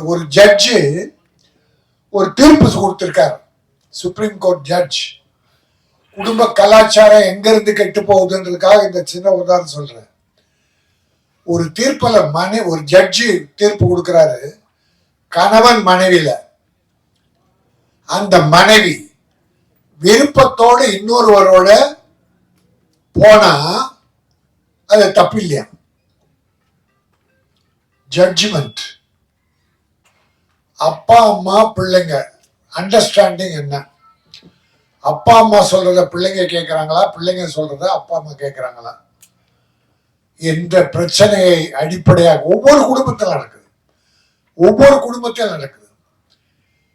ஒரு ஜட்ஜு ஒரு தீர்ப்பு கொடுத்திருக்காரு. சுப்ரீம் கோர்ட் ஜட்ஜ் குடும்ப கலாச்சாரம் எங்க இருந்து கெட்டு போகுதுன்றதுக்காக இந்த சின்ன உதாரணம் சொல்றேன். ஒரு தீர்ப்பில் மனை ஒரு ஜட்ஜு தீர்ப்பு கொடுக்கிறாரு. கணவன் மனைவியில. அந்த மனைவி விருப்பத்தோடு இன்னொருவரோட போனா அது தப்பு இல்லையா? ஜட்ஜ்மெண்ட் அப்பா அம்மா பிள்ளைங்க. அண்டர்ஸ்டாண்டிங் என்ன? அப்பா அம்மா சொல்றத பிள்ளைங்க கேட்கறாங்களா பிள்ளைங்க சொல்றத அப்பா அம்மா கேட்கறாங்களா என்ற பிரச்சனையை அடிப்படையாக ஒவ்வொரு குடும்பத்தில் நடக்குது. ஒவ்வொரு குடும்பத்தில் நடக்குது.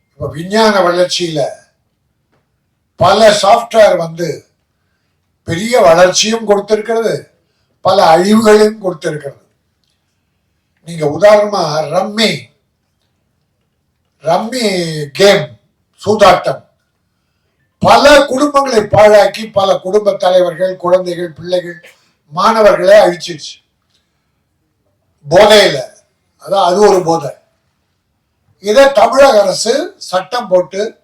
இப்ப விஞ்ஞான வளர்ச்சியில பல சாஃப்ட்வேர் வந்து பெரிய வளர்ச்சியும் கொடுத்திருக்கிறது பல அழிவுகளையும் கொடுத்திருக்கிறது. நீங்க உதாரணமா ரம்மி ரம்மி கேம் சூதாட்டம். பல குடும்பங்களை பாழாக்கி பல குடும்ப தலைவர்கள் குழந்தைகள் பிள்ளைகள் மாணவர்களை அழிச்சிருச்சு. போதையில. அதான் அது ஒரு போதை. இதை தமிழக அரசு சட்டம் போட்டு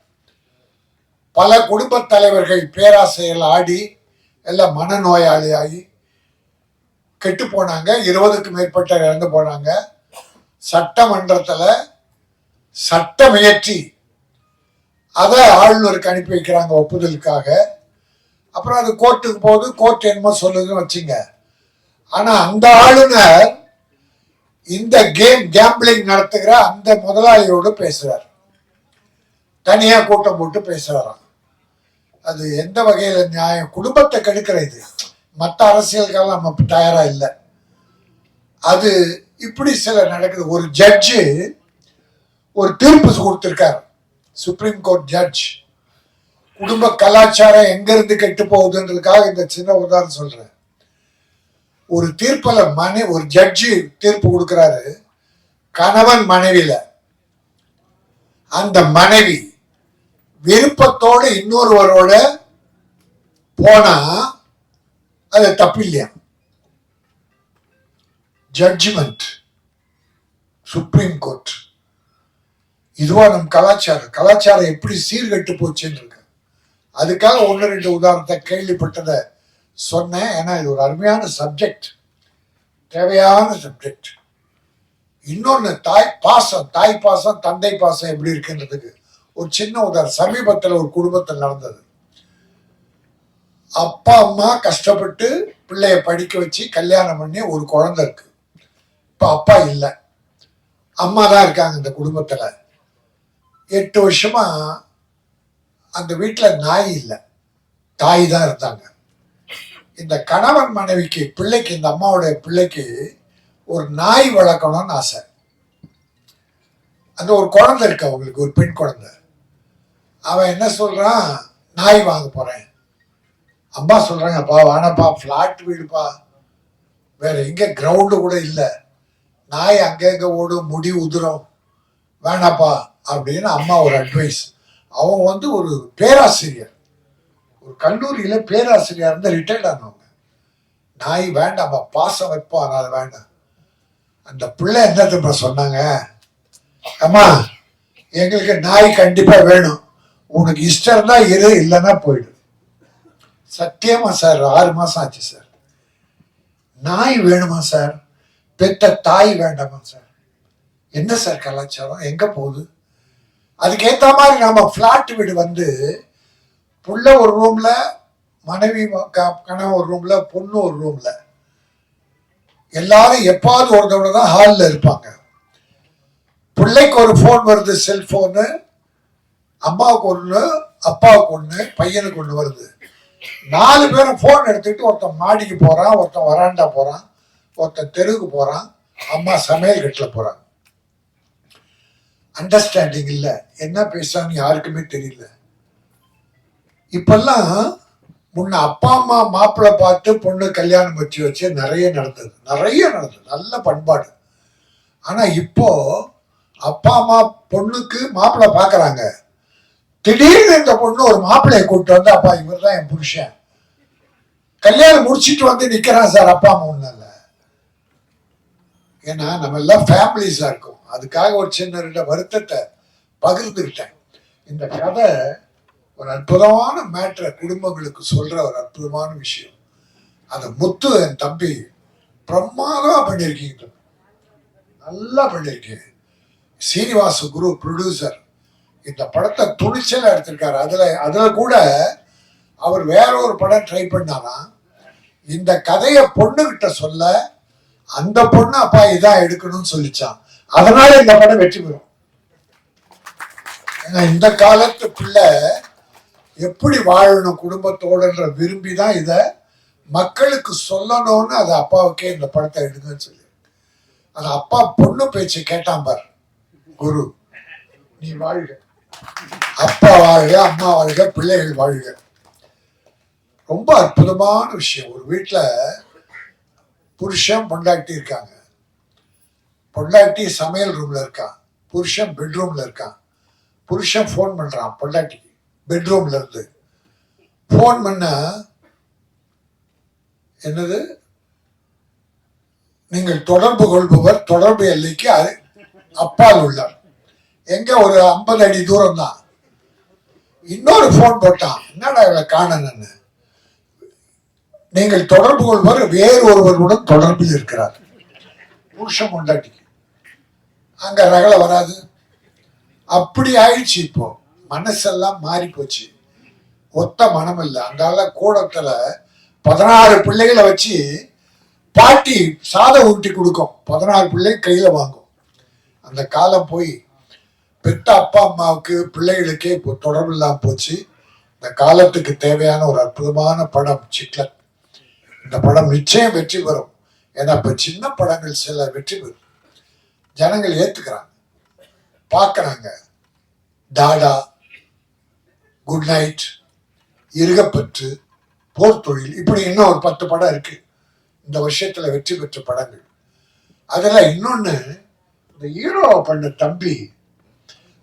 பல குடும்ப தலைவர்கள் பேராசையில் ஆடி எல்லாம் மனநோயாளி ஆகி கெட்டு போனாங்க. இருபதுக்கு மேற்பட்ட இறந்து போனாங்க. சட்டமன்றத்தில் சட்டம் இயற்றி அதை ஆளுநருக்கு அனுப்பி வைக்கிறாங்க ஒப்புதலுக்காக. அப்புறம் அது கோர்ட்டுக்கு போகுது கோர்ட் என்னமோ சொல்லுதுன்னு வச்சுங்க. ஆனா அந்த ஆளுநர் இந்த கேம் கேம்பிளிங் நடத்துகிற அந்த முதலாளியோடு பேசுறார். தனியா கூட்டம் போட்டு பேசுறாராம். அது எந்த வகையில நியாயம்? குடும்பத்தை கெடுக்கிற இது. மற்ற அரசியலுக்கெல்லாம் நம்ம தயாரா இல்லை. அது இப்படி சில நடக்குது. ஒரு ஜட்ஜு ஒரு தீர்ப்பு கொடுத்திருக்கார். சுப்ரீம் கோர்ட் ஜட்ஜ் குடும்ப கலாச்சாரம் எங்க இருந்து கெட்டு போகுதுன்றதுக்காக இந்த சின்ன உதாரணம் சொல்றேன். ஒரு தீர்ப்பில் மனை ஒரு ஜட்ஜி தீர்ப்பு கொடுக்கிறாரு. கணவன் மனைவியில. அந்த மனைவி விருப்பத்தோடு இன்னொருவரோட போனா அது தப்பு இல்லையா ஜட்ஜ்மெண்ட் சுப்ரீம் கோர்ட் இதுவா நம் கலாச்சாரம்? கலாச்சாரம் எப்படி சீர்கெட்டு போச்சுன்னு இருக்கு அதுக்காக ஒன்று ரெண்டு உதாரணத்தை கேள்விப்பட்டதை சொன்னேன். ஏன்னா இது ஒரு அருமையான சப்ஜெக்ட் தேவையான சப்ஜெக்ட் இன்னொன்று தாய் பாசம். தாய் பாசம் தந்தை பாசம் எப்படி இருக்குன்றதுக்கு. ஒரு சின்ன உதாரணம். சமீபத்தில் ஒரு குடும்பத்தில் நடந்தது. அப்பா அம்மா கஷ்டப்பட்டு பிள்ளைய படிக்க வச்சு கல்யாணம் பண்ணி ஒரு குழந்தை இருக்கு. இப்போ அப்பா இல்லை. அம்மா தான் இருக்காங்க இந்த குடும்பத்தில். எட்டு வருஷமா அந்த வீட்டில் நாய் இல்லை. தாய் தான் இருந்தாங்க. இந்த கணவன் மனைவிக்கு பிள்ளைக்கு இந்த அம்மாவுடைய பிள்ளைக்கு ஒரு நாய் வளர்க்கணும்னு ஆசை. அந்த ஒரு குழந்தை இருக்கு அவங்களுக்கு ஒரு பெண் குழந்தை. அவன் என்ன சொல்றான்? நாய் வாங்க போறேன். அம்மா சொல்றாங்கப்பா வேணாப்பா ஃப்ளாட் வீடுப்பா. வேற எங்க கிரவுண்டு கூட இல்லை. நாய் அங்கங்க ஓடும் முடி உதிரும். வேணாப்பா அப்படின்னு அம்மா ஒரு அட்வைஸ் அவங்க வந்து ஒரு பேராசிரியர். ஒரு கல்லூரியில் பேராசிரியர் இருந்து ரிட்டையர்ட் ஆனவங்க. நாய் வேண்டாம்ப்பா பாசம் வைப்போம் அதனால வேண்டாம். அந்த பிள்ளை என்ன திரும்ப சொன்னாங்க? அம்மா எங்களுக்கு நாய் கண்டிப்பாக வேணும். உனக்கு இஷ்டம் இருந்தால் இரு இல்லைன்னா போயிடு. சத்தியமா சார் ஆறு மாதம் ஆச்சு சார். நாய் வேணுமா சார்? பெத்த தாய் வேண்டாமா சார்? என்ன சார் கலாச்சாரம்? எங்கே போகுது? அதுக்கேற்ற மாதிரி நம்ம ஃப்ளாட் வீடு வந்து புள்ள ஒரு ரூம்ல மனைவி ம- க- கணவன் ஒரு ரூம்ல பொண்ணு ஒரு ரூம்ல எல்லாரும் எப்பாவது ஒரு தான் ஹாலில் இருப்பாங்க. பிள்ளைக்கு ஒரு ஃபோன் வருது செல்போனு அம்மாவுக்கு ஒன்று அப்பாவுக்கு ஒன்று பையனுக்கு ஒன்று வருது. நாலு பேரும் ஃபோன் எடுத்துக்கிட்டு ஒருத்தன் மாடிக்கு போகிறான் ஒருத்தன் வராண்டா போகிறான் ஒருத்தன் தெருவுக்கு போகிறான் அம்மா சமையல் கட்டில் போகிறான் அண்டர்ஸ்டாண்டிங் இல்லை. என்ன பேசுறான்னு யாருக்குமே தெரியல. இப்பெல்லாம் முன்ன அப்பா அம்மா மாப்பிள்ளை பார்த்து பொண்ணு கல்யாணம் வச்சு வச்சு நிறைய நடந்தது. நிறைய நடந்தது. நல்ல பண்பாடு. ஆனா இப்போ அப்பா அம்மா பொண்ணுக்கு மாப்பிள்ளை பார்க்குறாங்க. திடீர்னு இந்த பொண்ணு ஒரு மாப்பிள்ளையை கூப்பிட்டு வந்து அப்பா இவர் தான் என் புருஷன். கல்யாணம் முடிச்சிட்டு வந்து நிற்கிறான் சார் அப்பா அம்மா ஒன்றும் இல்லை. ஏன்னா நம்ம எல்லாம் ஃபேமிலிஸாக இருக்கும். அதுக்காக ஒரு சின்ன ரெண்டு வருத்தத்தை பகிர்ந்துக்கிட்டேன். இந்த கதை ஒரு அற்புதமான மேட்ரை குடும்பங்களுக்கு சொல்ற ஒரு அற்புதமான விஷயம். அந்த முத்து என் தம்பி பிரமாதமா பண்ணியிருக்கீங்க. நல்லா பண்ணியிருக்கீங்க. சீனிவாச குரு ப்ரொடியூசர் இந்த படத்தை துணிச்சலா எடுத்திருக்காரு. அதுல அதுல கூட அவர் வேற ஒரு படம் ட்ரை பண்ணாராம் இந்த கதையை பொண்ணுகிட்ட சொல்ல அந்த பொண்ணு அப்பா இதான் எடுக்கணும்னு சொல்லிச்சான். அதனால இந்த படம் வெற்றி பெறும். ஏன்னா இந்த காலத்து பிள்ளை எப்படி வாழணும் குடும்பத்தோடன்ற விரும்பி தான் இதை மக்களுக்கு சொல்லணும்னு அது அப்பாவுக்கே இந்த படத்தை எடுங்கன்னு சொல்லி. அது அப்பா பொண்ணு பேச்சு கேட்டான் பார் குரு நீ வாழ்க. அப்பா வாழ்க அம்மா வாழ்க பிள்ளைகள் வாழ்க. ரொம்ப அற்புதமான விஷயம். ஒரு வீட்டுல புருஷன் பொண்டாட்டி இருக்காங்க. பொண்டாட்டி சமையல் ரூம்ல இருக்கான் புருஷன் பெட்ரூம்ல இருக்கான் புருஷன் ஃபோன் பண்றான் பொண்டாட்டிக்கு பெட்ரூம்ல இருந்து. ஃபோன் பண்ண என்னது? நீங்கள் தொடர்பு கொள்பவர் தொடர்பு எல்லைக்கு அப்பால் உள்ளார். எங்க ஒரு ஐம்பது அடி தூரம் தான் இன்னொரு ஃபோன் போட்டான் என்னடா இவளை காணணும்னு நீங்கள் தொடர்பு கொள்வர் வேறு ஒருவருடன் தொடர்பில் இருக்கிறார். புருஷன் கொண்டாட்டிக்கு அங்க ரகலை வராது. அப்படி ஆயிடுச்சு இப்போ. மனசெல்லாம் மாறி போச்சு ஒத்த மனம் இல்லை. அந்தால கூடத்துல பதினாறு பிள்ளைகளை வச்சு பாட்டி சாதம் ஊட்டி கொடுக்கும். பதினாறு பிள்ளை கையில வாங்கும். அந்த காலம் போய் பெத்த அப்பா அம்மாவுக்கு பிள்ளைகளுக்கே இப்போ தொடர்பு இல்லாம போச்சு. இந்த காலத்துக்கு தேவையான ஒரு அற்புதமான படம் சிக்லத் இந்த படம் நிச்சயம் வெற்றி பெறும். ஏன்னா இப்ப சின்ன படங்கள் சில வெற்றி பெறும். ஜனங்கள் ஏத்துக்கிறாங்க. பார்க்குறாங்க டாடா குட் நைட் இருகப்பற்று போர் தொழில் இப்படி இன்னும் ஒரு பத்து படம் இருக்கு. இந்த வருஷத்துல வெற்றி பெற்ற படங்கள். அதெல்லாம் இன்னொன்று இந்த ஹீரோ பண்ண தம்பி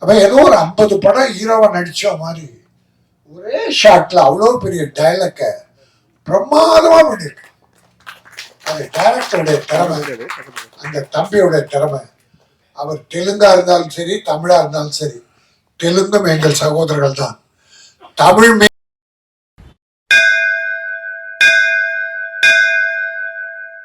அவன் ஏதோ ஒரு ஐம்பது படம் ஹீரோவா நடிச்ச மாதிரி ஒரே ஷாட்ல அவ்வளோ பெரிய டைலக்க பிரமாதமா பண்ணிருக்கு. அது டைரக்டருடைய திறமை அந்த தம்பியோட திறமை. அவர் தெலுங்கா இருந்தாலும் சரி தமிழா இருந்தாலும் சரி தெலுங்கும் எங்கள் சகோதரர்கள் தான் தமிழ்